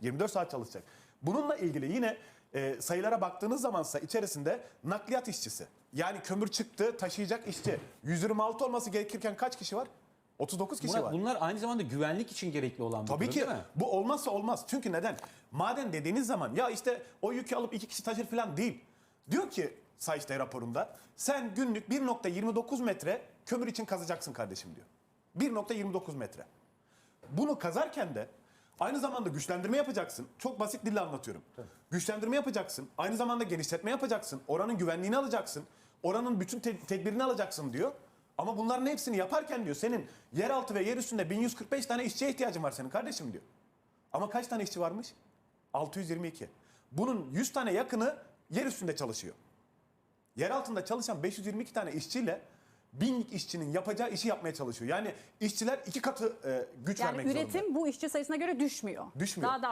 24 saat çalışacak. Bununla ilgili yine e, sayılara baktığınız zamansa içerisinde nakliyat işçisi. Yani kömür çıktı taşıyacak işçi. 126 olması gerekirken kaç kişi var? 39 kişi Bunlar, var. bunlar aynı zamanda güvenlik için gerekli olan bir Tabii durum ki değil mi? bu olmazsa olmaz. Çünkü neden? Maden dediğiniz zaman ya işte o yükü alıp iki kişi taşır falan değil. Diyor ki Sayıştay raporunda sen günlük 1.29 metre kömür için kazacaksın kardeşim diyor. 1.29 metre. Bunu kazarken de aynı zamanda güçlendirme yapacaksın. Çok basit dille anlatıyorum. Güçlendirme yapacaksın. Aynı zamanda genişletme yapacaksın. Oranın güvenliğini alacaksın. Oranın bütün te- tedbirini alacaksın diyor. Ama bunların hepsini yaparken diyor senin yeraltı ve yer üstünde 1145 tane işçiye ihtiyacın var senin kardeşim diyor. Ama kaç tane işçi varmış? 622. Bunun 100 tane yakını yer üstünde çalışıyor. Yer altında çalışan 522 tane işçiyle binlik işçinin yapacağı işi yapmaya çalışıyor. Yani işçiler iki katı e, güç Yani vermek zorunda. üretim bu işçi sayısına göre düşmüyor. Düşmüyor. Daha da